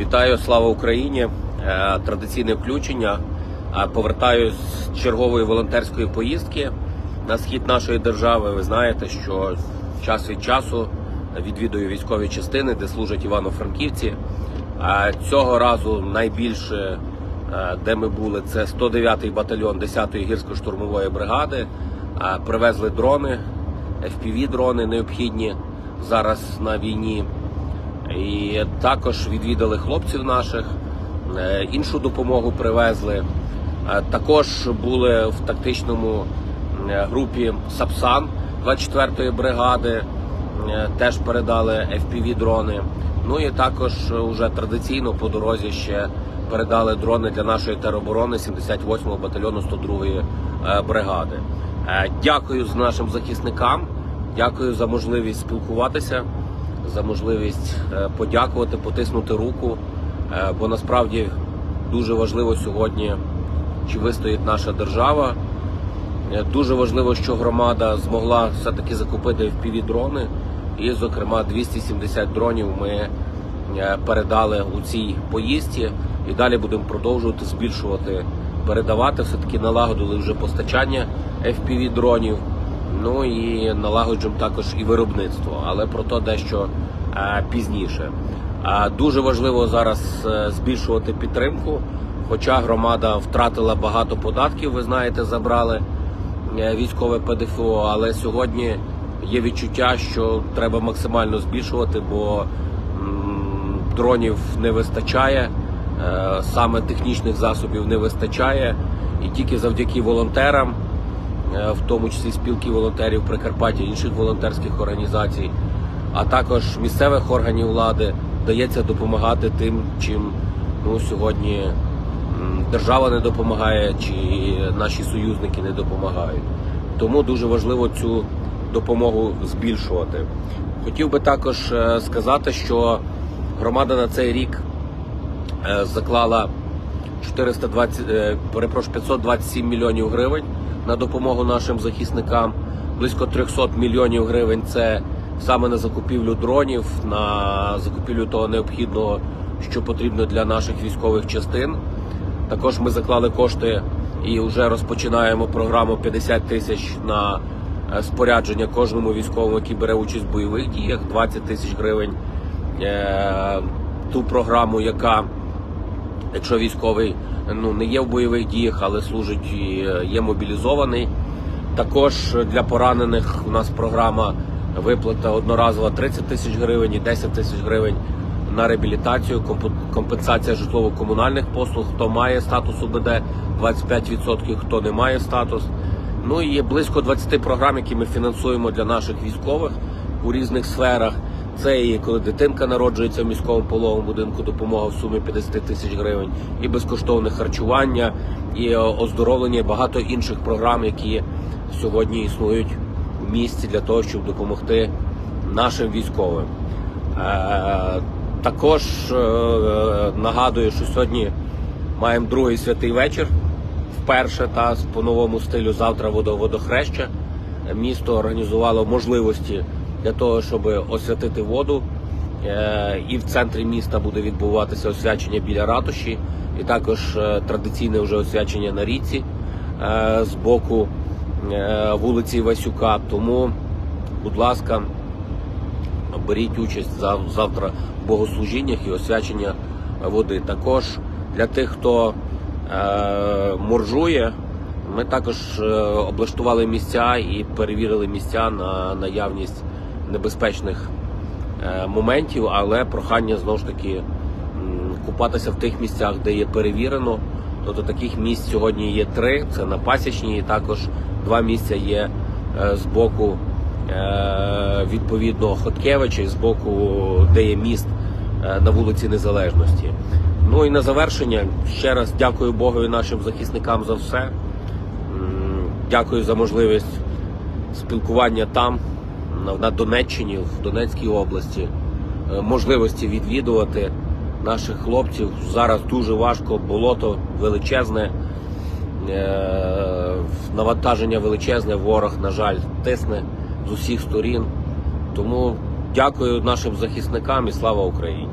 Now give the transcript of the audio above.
Вітаю, слава Україні! Е, Традиційне включення. Е, Повертаюсь з чергової волонтерської поїздки на схід нашої держави. Ви знаєте, що час від часу відвідую військові частини, де служать івано-франківці. Е, Цього разу найбільше, де ми були, це 109-й батальйон 10-ї гірсько-штурмової бригади. Привезли дрони, FPV-дрони необхідні зараз на війні. І також відвідали хлопців наших, е, іншу допомогу привезли. Е, Також були в тактичному е, групі Сапсан 24-ї бригади, теж передали FPV-дрони. Ну і також вже традиційно по дорозі ще передали дрони для нашої тероборони 78-го батальйону 102-ї е, бригади. Дякую нашим захисникам, дякую за можливість спілкуватися за можливість е, подякувати, потиснути руку. Е, Бо насправді дуже важливо сьогодні, чи вистоїть наша держава. Е, Дуже важливо, що громада змогла все-таки закупити FPV-дрони. І, зокрема, 270 дронів ми передали у цій поїздці. І далі будемо продовжувати збільшувати, передавати. Все-таки налагодили вже постачання FPV-дронів. Ну і налагоджуємо також і виробництво, але про то дещо е, пізніше. Дуже важливо зараз е, збільшувати підтримку. Хоча громада втратила багато податків, ви знаєте, забрали е, військове ПДФО, але сьогодні є відчуття, що треба максимально збільшувати, бо дронів не вистачає, саме технічних засобів не вистачає, і тільки завдяки волонтерам в тому числі спілки волонтерів Прикарпаття, інших волонтерських організацій, а також місцевих органів влади вдається допомагати тим, чим ну, сьогодні держава не допомагає, чи наші союзники не допомагають. Тому дуже важливо цю допомогу збільшувати. Хотів би також е, сказати, що громада на цей рік е, заклала 420, е, перепрошую, 527 мільйонів гривень на допомогу нашим захисникам. Близько 300 мільйонів гривень це саме на закупівлю дронів, на закупівлю того необхідного, що потрібно для наших військових частин. Також ми заклали кошти і вже розпочинаємо програму 50 тисяч на е, спорядження кожному військовому, який бере участь в бойових діях, 20 тисяч гривень. е, Ту програму, яка якщо військовий ну не є в бойових діях, але служить е, є мобілізований. Також для поранених у нас програма виплата одноразова 30 тисяч гривень і 10 тисяч гривень на реабілітацію, компенсація житлово-комунальних послуг. Хто має статус УБД, 25%, хто не має статус. Ну і є близько 20 програм, які ми фінансуємо для наших військових у різних сферах. Це і коли дитинка народжується в міському пологовому будинку, допомога в сумі 50 тисяч гривень, і безкоштовне харчування, і е, оздоровлення, і багато інших програм, які сьогодні існують в місті для того, щоб допомогти нашим військовим. Е, також е, нагадую, що сьогодні маємо другий святий вечір. Вперше та по новому стилю завтра водо- водохреща. Місто організувало можливості для того, щоб освятити воду. Е, І в центрі міста буде відбуватися освячення біля ратуші, і також е, традиційне вже освячення на річці е, з боку вулиці Васюка. Тому, будь ласка, беріть участь завтра в богослужіннях і освячення води. Також для тих, хто моржує, ми також облаштували місця і перевірили місця на наявність небезпечних е, моментів, але прохання знову ж таки купатися в тих місцях, де є перевірено. Тобто таких місць сьогодні є три: це на пасічній, і також два місця є е, з боку е, відповідно Хоткевича і з боку, де є міст на вулиці Незалежності. Ну і на завершення ще раз дякую Богу і нашим захисникам за все. Дякую за можливість спілкування там, на, Донеччині, в Донецькій області, Е, можливості відвідувати наших хлопців. Зараз дуже важко, болото величезне, е, навантаження величезне, ворог, на жаль, тисне з усіх сторін. Тому дякую нашим захисникам і слава Україні.